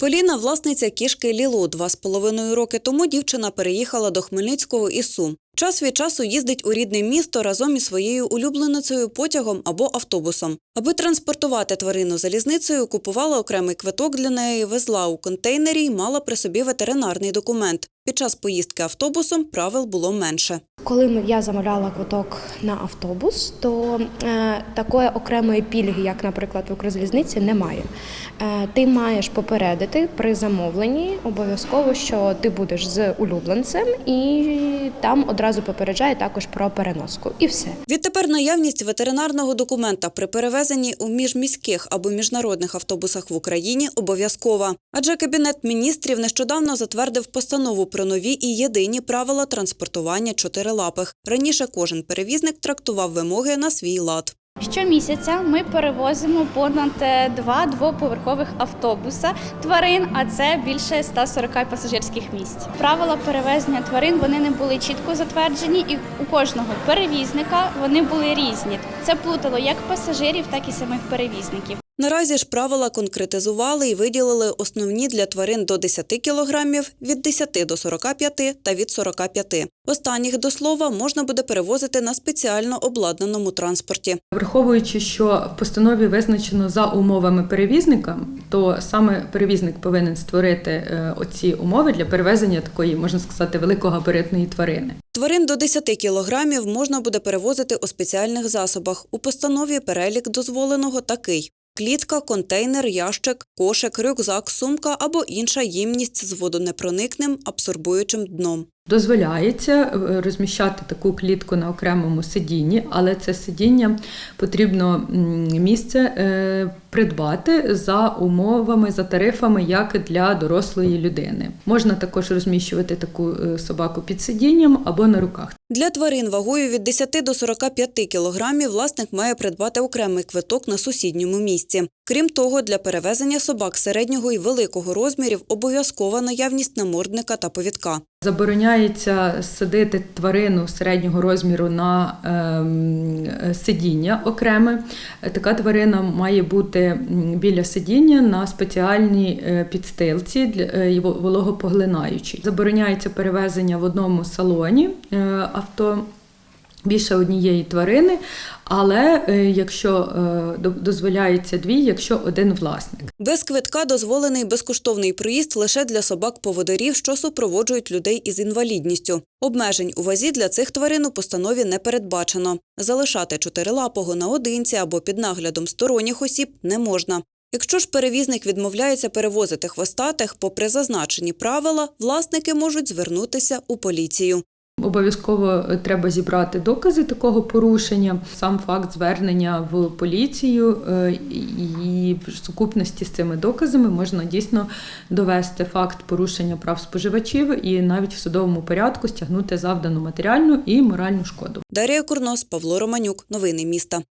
Поліна власниця кішки Лілу. Два з половиною роки тому дівчина переїхала до Хмельницького із Сум. Час від часу їздить у рідне місто разом із своєю улюбленицею потягом або автобусом. Аби транспортувати тварину залізницею, купувала окремий квиток для неї, везла у контейнері й мала при собі ветеринарний документ. Під час поїздки автобусом правил було менше. Коли я замовляла квиток на автобус, то е, такої окремої пільги, як, наприклад, в Укрзалізниці, немає. Е, ти маєш попередити при замовленні обов'язково, що ти будеш з улюбленцем, і там одразу попереджає також про переноску. І все. Відтепер наявність ветеринарного документа при перевезенні у міжміських або міжнародних автобусах в Україні обов'язкова. Адже Кабінет міністрів нещодавно затвердив постанову про нові і єдині правила транспортування чотирилапих. Раніше кожен перевізник трактував вимоги на свій лад. Щомісяця ми перевозимо понад е, два двоповерхових автобуса тварин, а це більше 140 пасажирських місць. Правила перевезення тварин вони не були чітко затверджені, і у кожного перевізника вони були різні. Це плутало як пасажирів, так і самих перевізників. Наразі ж правила конкретизували і виділили основні для тварин до 10 кілограмів, від 10 до 45 та від 45. Останніх, до слова, можна буде перевозити на спеціально обладнаному транспорті. Враховуючи, що в постанові визначено за умовами перевізника, то саме перевізник повинен створити е, оці умови для перевезення такої, можна сказати, великогабаритної тварини. Тварин до 10 кілограмів можна буде перевозити у спеціальних засобах. У постанові перелік дозволеного такий. Клітка, контейнер, ящик, кошик, рюкзак, сумка або інша ємність з водонепроникним абсорбуючим дном. Дозволяється е, розміщати таку клітку на окремому сидінні, але це сидіння потрібно місце е, придбати за умовами, за тарифами, як для дорослої людини. Можна також розміщувати таку е, собаку під сидінням або на руках. Для тварин вагою від 10 до 45 кілограмів власник має придбати окремий квиток на сусідньому місці. Крім того, для перевезення собак середнього і великого розмірів обов'язкова наявність намордника та повідка. Забороняється садити тварину середнього розміру на ем, е, сидіння окреме. Така тварина має бути м, біля сидіння на спеціальній е, підстилці для е, во- вологопоглинаючій. Забороняється перевезення в одному салоні е, авто. Більше однієї тварини, але е, якщо е, до- дозволяється дві, якщо один власник. Без квитка дозволений безкоштовний проїзд лише для собак-поводирів, що супроводжують людей із інвалідністю. Обмежень у вазі для цих тварин у постанові не передбачено. Залишати чотирилапого наодинці або під наглядом сторонніх осіб не можна. Якщо ж перевізник відмовляється перевозити хвостатих, попри зазначені правила, власники можуть звернутися у поліцію. Обов'язково треба зібрати докази такого порушення, сам факт звернення в поліцію, е, і в сукупності з цими доказами можна дійсно довести факт порушення прав споживачів і навіть в судовому порядку стягнути завдану матеріальну і моральну шкоду. Дарія Курнос, Павло Романюк. Новини міста.